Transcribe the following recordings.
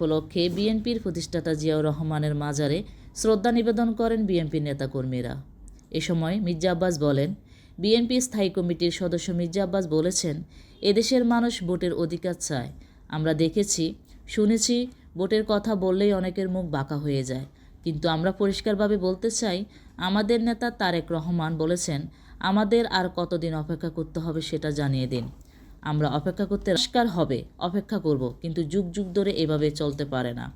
উপলক্ষে বিএনপির প্রতিষ্ঠাতা জিয়াউর রহমানের মাজারে শ্রদ্ধা নিবেদন করেন বিএনপির নেতাকর্মীরা। এ সময় মির্জা আব্বাস বলেন, বিএনপি স্থায়ী কমিটির সদস্য মির্জা আব্বাস বলেছেন, এদেশের মানুষ ভোটের অধিকার চায়। আমরা দেখেছি, শুনেছি, ভোটের কথা বললেই অনেকের মুখ বাঁকা হয়ে যায়। কিন্তু আমরা পরিষ্কারভাবে বলতে চাই, আমাদের নেতা তারেক রহমান বলেছেন, আমাদের আর কতদিন অপেক্ষা করতে হবে সেটা জানিয়ে দিন। আমরা অপেক্ষা করতে রাস্কার হবে, অপেক্ষা করব, কিন্তু যুগ যুগ ধরে এভাবে চলতে পারে না।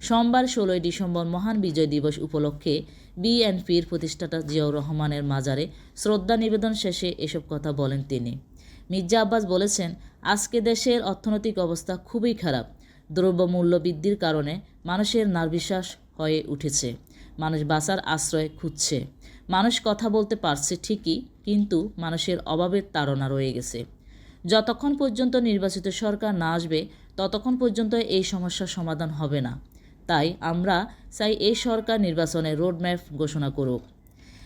সোমবার ষোলোই ডিসেম্বর মহান বিজয় দিবস উপলক্ষে বিএনপির প্রতিষ্ঠাতা জিয়াউর রহমানের মাজারে শ্রদ্ধা নিবেদন শেষে এসব কথা বলেন তিনি। মির্জা আব্বাস বলেছেন, আজকে দেশের অর্থনৈতিক অবস্থা খুবই খারাপ। দ্রব্যমূল্য বৃদ্ধির কারণে মানুষের নার্বিশ্বাস হয়ে উঠেছে। মানুষ বাঁচার আশ্রয় খুঁজছে। মানুষ কথা বলতে পারছে ঠিকই, কিন্তু মানুষের অভাবের তাড়না রয়ে গেছে। যতক্ষণ পর্যন্ত নির্বাচিত সরকার না আসবে, ততক্ষণ পর্যন্ত এই সমস্যার সমাধান হবে না। তাই আমরা চাই এই সরকার নির্বাচনে রোডম্যাপ ঘোষণা করুক।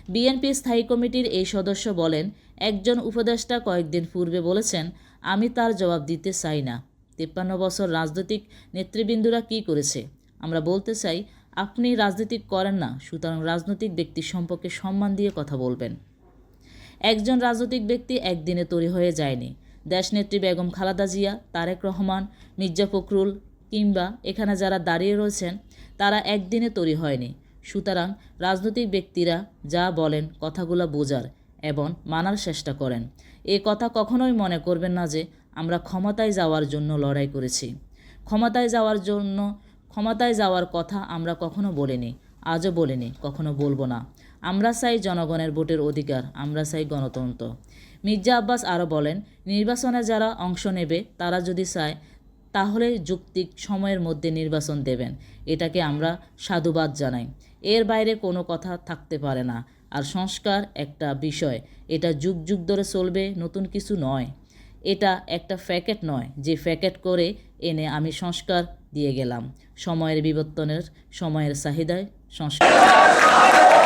বিএনপি স্থায়ী কমিটির এই সদস্য বলেন, একজন উপদেষ্টা কয়েকদিন পূর্বে বলেছেন, আমি তার জবাব দিতে চাই না। তিপ্পান্ন বছর রাজনৈতিক নেতৃবৃন্দরা কী করেছে? আমরা বলতে চাই, আপনি রাজনীতি করেন না, সুতরাং রাজনৈতিক ব্যক্তি সম্পর্কে সম্মান দিয়ে কথা বলবেন। একজন রাজনৈতিক ব্যক্তি একদিনে তৈরি হয়ে যায়নি। দেশনেত্রী বেগম খালাদা জিয়া, তারেক রহমান, মির্জা ফখরুল কিংবা এখানে যারা দাঁড়িয়ে রয়েছেন, তারা একদিনে তৈরি হয়নি। সুতরাং রাজনৈতিক ব্যক্তিরা যা বলেন কথাগুলো বোঝার এবং মানার চেষ্টা করেন। এ কথা কখনোই মনে করবেন না যে আমরা ক্ষমতায় যাওয়ার জন্য লড়াই করেছি। ক্ষমতায় যাওয়ার জন্য, ক্ষমতায় যাওয়ার কথা আমরা কখনো বলিনি, আজও বলিনি, কখনো বলব না। আমরা চাই জনগণের ভোটের অধিকার, আমরা চাই গণতন্ত্র। মির্জা আব্বাস আরও বলেন, নির্বাচনে যারা অংশ নেবে, তারা যদি চায়, তাহলে যুক্তিক সময়ের মধ্যে নির্বাচন দেবেন। এটাকে আমরা সাধুবাদ জানাই। এর বাইরে কোনো কথা থাকতে পারে না। আর সংস্কার একটা বিষয়, এটা যুগ যুগ ধরে চলবে, নতুন কিছু নয়। এটা একটা ফ্যাকেট নয়, যে ফ্যাকেট করে এনে আমি সংস্কার দিয়ে গেলাম। সময়ের বিবর্তনের, সময়ের চাহিদায় সংস্কার।